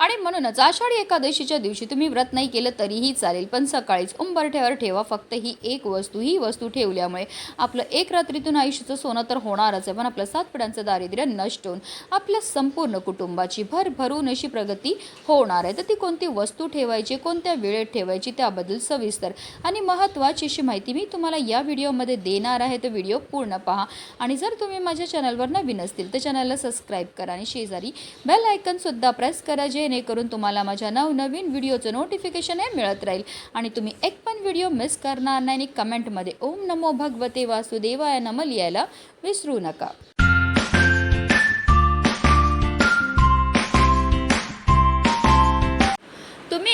आणि म्हणूनच आषाढी एकादशीच्या दिवशी तुम्ही व्रत नाही केलं तरीही चालेल पण सकाळीच उंबरठ्यावर ठेवा फक्त ही एक वस्तू ही वस्तू ठेवल्यामुळे आपलं एक रात्रीतून आयुष्याचं सोनं तर होणारच आहे पण आपलं सात पिढ्यांचं दारिद्र्य नष्ट होऊन आपल्या संपूर्ण कुटुंबाची भरभरून अशी प्रगती होणार आहे. तर ती कोणती वस्तू ठेवायची कोणत्या वेळेत ठेवायची त्याबद्दल सविस्तर आणि महत्त्वाची अशी माहिती मी तुम्हाला या व्हिडिओमध्ये देणार आहे. तर व्हिडिओ पूर्ण पहा आणि जर तुम्ही माझ्या चॅनलवर नवीन असतील तर चॅनलला सबस्क्राईब करा आणि शेजारी बेल आयकनसुद्धा प्रेस करा जे जेणेकरून तुम्हाला माझ्या नवनवीन व्हिडिओचं नोटिफिकेशन हे मिळत राहील. आणि तुम्ही एक पण व्हिडिओ मिस करणार नाही आणि कमेंटमध्ये ओम नमो भगवते वासुदेवाय नम लिहायला विसरू नका.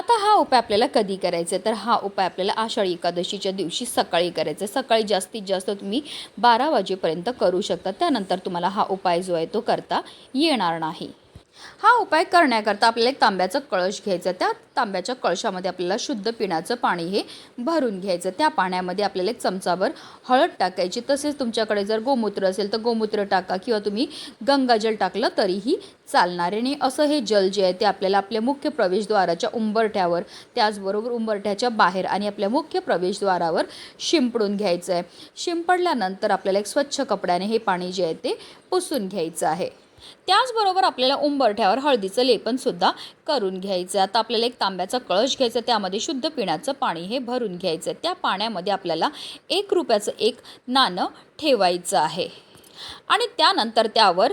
आता हा उपाय आपल्याला कधी करायचा आहे? तर हा उपाय आपल्याला आषाढी एकादशीच्या दिवशी सकाळी करायचा आहे. सकाळी जास्तीत जास्त तुम्ही बारा वाजेपर्यंत करू शकता. त्यानंतर तुम्हाला हा उपाय जो आहे तो करता येणार नाही. हा उपाय करण्याकरता आपल्याला एक तांब्याचा कळश घ्यायचा त्या तांब्याच्या कळशामध्ये आपल्याला शुद्ध पिण्याचं पाणी हे भरून घ्यायचं त्या पाण्यामध्ये आपल्याला एक चमचाभर हळद टाकायची. तसेच तुमच्याकडे जर गोमूत्र असेल तर गोमूत्र टाका किंवा तुम्ही गंगाजल टाकलं तरीही चालणार आहे. आणि असं हे जल जे आहे ते आपल्याला आपल्या मुख्य प्रवेशद्वाराच्या उंबरठ्यावर त्याचबरोबर उंबरठ्याच्या बाहेर आणि आपल्या मुख्य प्रवेशद्वारावर शिंपडून घ्यायचं आहे. शिंपडल्यानंतर आपल्याला एक स्वच्छ कपड्याने हे पाणी जे आहे ते पुसून घ्यायचं आहे. त्याचबरोबर आपल्याला उंबरठ्यावर हळदीचं लेपनसुद्धा करून घ्यायचं आता आपल्याला एक तांब्याचा कळश घ्यायचा त्यामध्ये शुद्ध पिण्याचं पाणी हे भरून घ्यायचं त्या पाण्यामध्ये आपल्याला एक रुपयाचं एक नाणं ठेवायचं आहे. आणि त्यानंतर त्यावर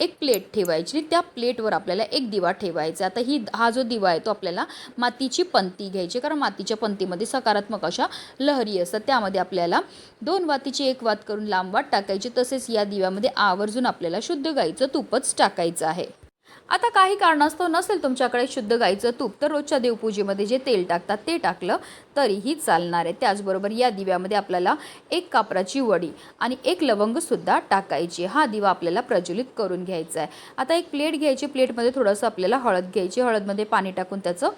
एक प्लेट ठेवायची त्या प्लेटवर आपल्याला एक दिवा ठेवायचा. आता ही हा जो दिवा आहे तो आपल्याला मातीची पंती घ्यायची कारण मातीच्या पंतीमध्ये सकारात्मक अशा लहरी असतात. त्यामध्ये आपल्याला दोन वातीची एक वात करून लांब वात टाकायची. तसेच या दिव्यामध्ये आवर्जून आपल्याला शुद्ध गाईचं तूपच टाकायचं आहे. आता काही कारणास्तव नसेल तुमच्याकडे शुद्ध गाईचं तूप तर रोजच्या देवपूजेमध्ये जे तेल टाकतात ते टाकलं तरीही चालणार आहे. त्याचबरोबर या दिव्यामध्ये आपल्याला एक कापराची वडी आणि एक लवंगसुद्धा टाकायची हा दिवा आपल्याला प्रज्वलित करून घ्यायचा आहे. आता एक प्लेट घ्यायची प्लेटमध्ये थोडंसं आपल्याला हळद घ्यायची हळदमध्ये पाणी टाकून त्याचं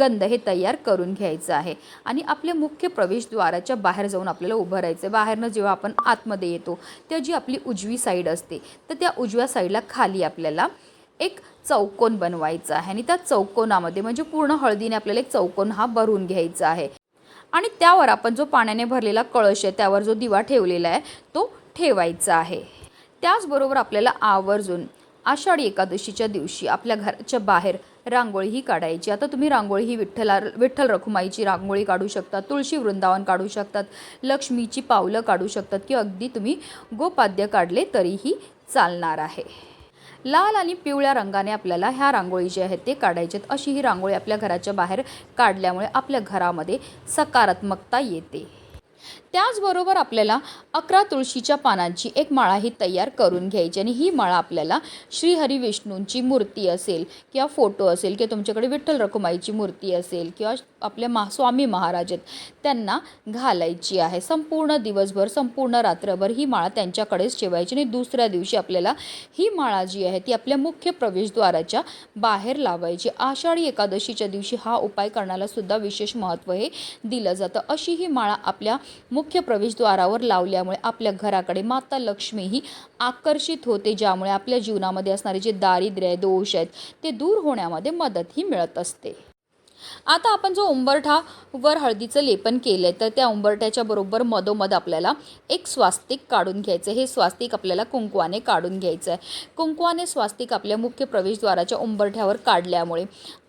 गंध हे तयार करून घ्यायचं आहे. आणि आपल्या मुख्य प्रवेशद्वाराच्या बाहेर जाऊन आपल्याला उभं राहायचं आहे. बाहेरनं जेव्हा आपण आतमध्ये येतो तेव्हा जी आपली उजवी साईड असते तर त्या उजव्या साईडला खाली आपल्याला एक चौकोन बनवायचा आहे. आणि त्या चौकोनामध्ये म्हणजे पूर्ण हळदीने आपल्याला एक चौकोन हा भरून घ्यायचा आहे. आणि त्यावर आपण जो पाण्याने भरलेला कळश आहे त्यावर जो दिवा ठेवलेला आहे तो ठेवायचा आहे. त्याचबरोबर आपल्याला आवर्जून आषाढी एकादशीच्या दिवशी आपल्या घराच्या बाहेर रांगोळी ही काढायची. आता तुम्ही रांगोळी ही विठ्ठला विठ्ठल रखुमाईची रांगोळी काढू शकता तुळशी वृंदावन काढू शकतात लक्ष्मीची पावलं काढू शकतात किंवा अगदी तुम्ही गोपाद्य काढले तरीही चालणार आहे. लाल आणि पिवळ्या रंगाने आपल्याला ह्या रांगोळी जी आहेत ते काढायचे आहेत अशी ही रांगोळी आपल्या घराच्या बाहेर काढल्यामुळे आपल्या घरामध्ये सकारात्मकता येते. त्याचबरोबर आपल्याला अकरा तुळशीच्या पानांची एक माळा ही तयार करून घ्यायची आणि ही माळा आपल्याला श्रीहरी विष्णूंची मूर्ती असेल किंवा फोटो असेल किंवा तुमच्याकडे विठ्ठल रखुमाईची मूर्ती असेल किंवा आपल्या महा स्वामी महाराज आहेत त्यांना घालायची आहे. संपूर्ण दिवसभर संपूर्ण रात्रभर ही माळा त्यांच्याकडेच ठेवायची आणि दुसऱ्या दिवशी आपल्याला ही माळा जी आहे ती आपल्या मुख्य प्रवेशद्वाराच्या बाहेर लावायची. आषाढी एकादशीच्या दिवशी हा उपाय करण्याला सुद्धा विशेष महत्त्व हे दिलं जातं. अशी ही माळा आपल्या मुख्य प्रवेशद्वारावर लावल्यामुळे आपल्या घराकडे माता लक्ष्मी ही आकर्षित होते ज्यामुळे आपल्या जीवनामध्ये असणारे जे दारिद्र्य दोष आहेत ते दूर होण्यामध्ये मदतही मिळत असते. आता आपण जो उंबरठा वर हळदीचं लेपन केलं आहे तर त्या उंबरठ्याच्या बरोबर मधोमध आपल्याला एक स्वास्तिक काढून घ्यायचं हे स्वास्तिक आपल्याला कुंकवाने काढून घ्यायचं आहे. कुंकवाने स्वास्तिक आपल्या मुख्य प्रवेशद्वाराच्या उंबरठ्यावर काढल्यामुळे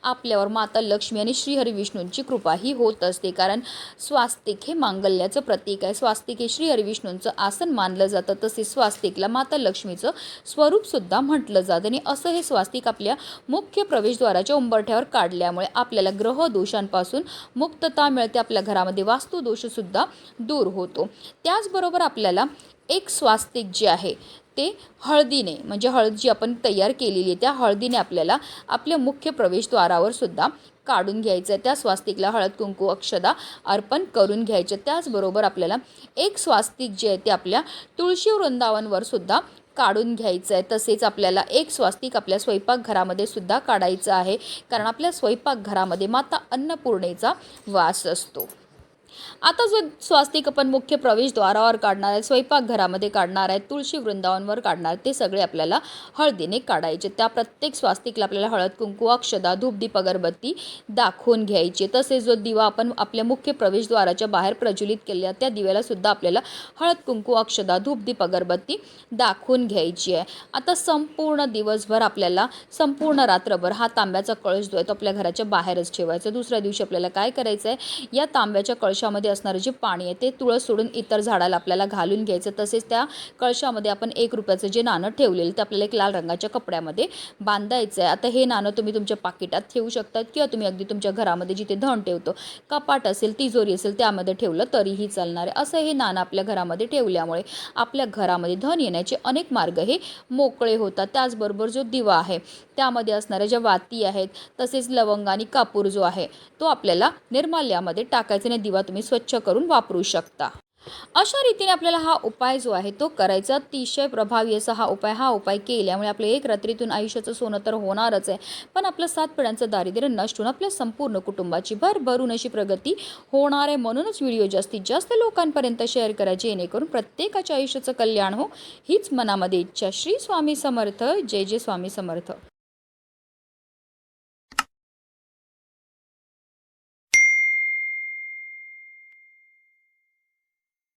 आपल्यावर माता लक्ष्मी आणि श्रीहरी विष्णूंची कृपाही होत असते. कारण स्वास्तिक हे मांगल्याचं प्रतीक आहे. स्वास्तिक हे श्रीहरी विष्णूंचं आसन मानलं जातं. तसेच स्वास्तिकला माता लक्ष्मीचं स्वरूपसुद्धा म्हटलं जातं. आणि असं हे स्वास्तिक आपल्या मुख्य प्रवेशद्वाराच्या उंबरठ्यावर काढल्यामुळे आपल्याला ग्रह दोषांपासून मुक्तता मिळते. आपल्या घरामध्ये वास्तुदोषसुद्धा दूर होतो. त्याचबरोबर आपल्याला एक स्वास्तिक जे आहे ते हळदीने म्हणजे हळद जी आपण तयार केलेली आहे त्या हळदीने आपल्याला आपल्या मुख्य प्रवेशद्वारावर सुद्धा काढून घ्यायचं आहे. त्या स्वास्तिकला हळद कुंकू अक्षदा अर्पण करून घ्यायचं त्याचबरोबर आपल्याला एक स्वास्तिक जे आहे ते आपल्या तुळशी वृंदावनवर सुद्धा काढून घ्यायचं आहे. तसेच आपल्याला एक स्वास्तिक आपल्या स्वयंपाकघरामध्ये सुद्धा काढायचं आहे. कारण आपल्या स्वयंपाकघरामध्ये माता अन्नपूर्णेचा वास असतो. आता जो स्वास्तिक आपण मुख्य प्रवेशद्वारावर काढणार आहे स्वयंपाकघरामध्ये काढणार आहे तुळशी वृंदावनवर काढणार ते सगळे आपल्याला हळदीने काढायचे. त्या प्रत्येक स्वास्तिकला आपल्याला हळद कुंकू अक्षदा धूपदीप अगरबत्ती दाखवून घ्यायची. तसेच जो दिवा आपण आपल्या मुख्य प्रवेशद्वाराच्या बाहेर प्रज्वलित केलेला त्या दिव्याला सुद्धा आपल्याला हळद कुंकू अक्षदा धूपदीप अगरबत्ती दाखवून घ्यायची आहे. आता संपूर्ण दिवसभर आपल्याला संपूर्ण रात्रभर हा तांब्याचा कळश जो आहे तो आपल्या घराच्या बाहेरच ठेवायचा. दुसऱ्या दिवशी आपल्याला काय करायचं आहे या तांब्याच्या कळश कळशामध्ये असणारं जे पाणी आहे ते तुळस सोडून इतर झाडाला आपल्याला घालून घ्यायचं. तसेच त्या कळशामध्ये आपण एक रुपयाचं जे नाणं ठेवलेलं ते आपल्याला एक लाल रंगाच्या कपड्यामध्ये बांधायचं आहे आता हे नाणं तुम्ही तुमच्या पाकिटात ठेवू शकतात किंवा तुम्ही अगदी तुमच्या घरामध्ये जिथे धन ठेवतो कपाट असेल तिजोरी असेल त्यामध्ये ठेवलं तरीही चालणार आहे. असं हे नाणं आपल्या घरामध्ये ठेवल्यामुळे आपल्या घरामध्ये धन येण्याचे अनेक मार्ग हे मोकळे होतात. त्याचबरोबर जो दिवा आहे त्यामध्ये असणाऱ्या ज्या वाती आहेत तसेच लवंग आणि कापूर जो आहे तो आपल्याला निर्माल्यामध्ये टाकायचा आणि दिवा तुम्ही स्वच्छ करून वापरू शकता. अशा रीतीने आपल्याला हा उपाय जो आहे तो करायचा. अतिशय प्रभावी असा हा उपाय हा उपाय केल्यामुळे आपलं एक रात्रीतून आयुष्याचं सोनं तर होणारच आहे. पण आपलं सात पिढ्यांचं दारिद्र्य नष्ट होऊन आपल्या संपूर्ण कुटुंबाची भरभरून अशी प्रगती होणार आहे म्हणूनच व्हिडिओ जास्तीत जास्त लोकांपर्यंत शेअर करायचे जेणेकरून प्रत्येकाच्या आयुष्याचं कल्याण हो. हीच मनामध्ये इच्छा. श्री स्वामी समर्थ. जय जय स्वामी समर्थ.